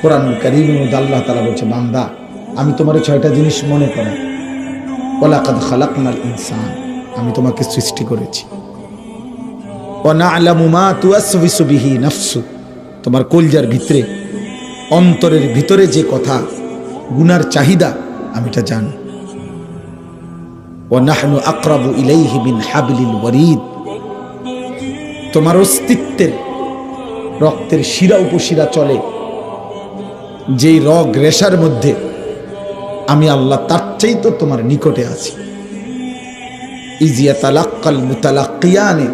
কোরআন করিমের আল্লাহ তালা বলছে, বান্দা, আমি তোমার ছয়টা জিনিস মনে করাই ওলাকাদ খালাকনাল ইনসান, আমি তোমাকে সৃষ্টি করেছি। তোমার কলজার ভিতরে, অন্তরের ভিতরে যে কথা, গুনার চাহিদা, আমি এটা জানি। ওনাহনু আকরাবু ইলাইহি বিন হাবলিল ওয়ারিদ, তোমার অস্তিত্বের রক্তের শিরা উপশিরা চলে। যেই রগ রেশার মধ্যে আমি আল্লাহ তার চাই তো তোমার নিকটে আছি। ইজিয়া তালাক্কাল মুতালাক্কিয়ানে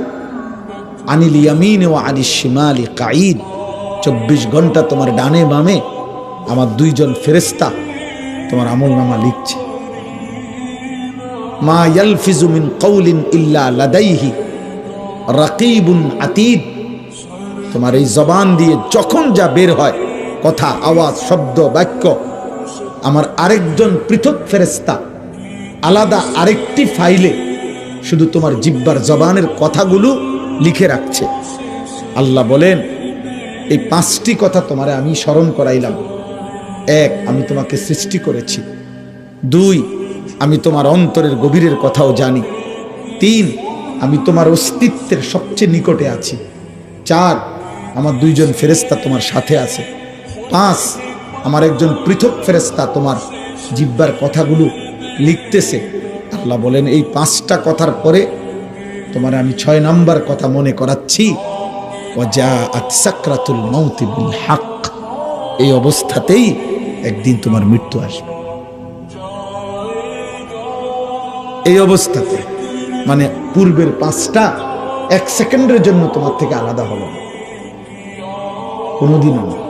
আনিল ইয়ামিন ও আনিস শিমালি কাঈদ। চব্বিশ ঘণ্টা তোমার ডানে বামে আমার দুইজন ফেরেস্তা তোমার আমল নামা লিখছে। মা ইয়ালফিজু মিন কৌলিন ইল্লা লাদাইহি রাকিবুন আতিদ। তোমার এই জবান দিয়ে যখন যা বের হয় কথা, আওয়াজ, শব্দ, বাক্য। আমার আরেকজন পৃথক ফেরেস্তা আলাদা আরেকটি ফাইলে শুধু তোমার জিব্বার জবানের কথাগুলো লিখে রাখছে। আল্লাহ বলেন, এই পাঁচটি কথা তোমারে আমি স্মরণ করাইলাম। এক, আমি তোমাকে সৃষ্টি করেছি। দুই, আমি তোমার অন্তরের গভীরের কথাও জানি। তিন, আমি তোমার অস্তিত্বের সবচেয়ে নিকটে আছি। চার, আমার দুইজন ফেরেস্তা তোমার সাথে আছে। পাঁচ আমার একজন পৃথক ফেরেস্তা তোমার জিব্বার কথাগুলো লিখতেছে। আল্লাহ বলেন, এই পাঁচটা কথার পরে তোমার আমি ছয় নাম্বার কথা মনে করাচ্ছি। হক। এই অবস্থাতেই একদিন তোমার মৃত্যু আসবে। এই অবস্থাতে মানে পূর্বের পাঁচটা এক সেকেন্ডের জন্য তোমার থেকে আলাদা হলো না। কোনোদিনও না।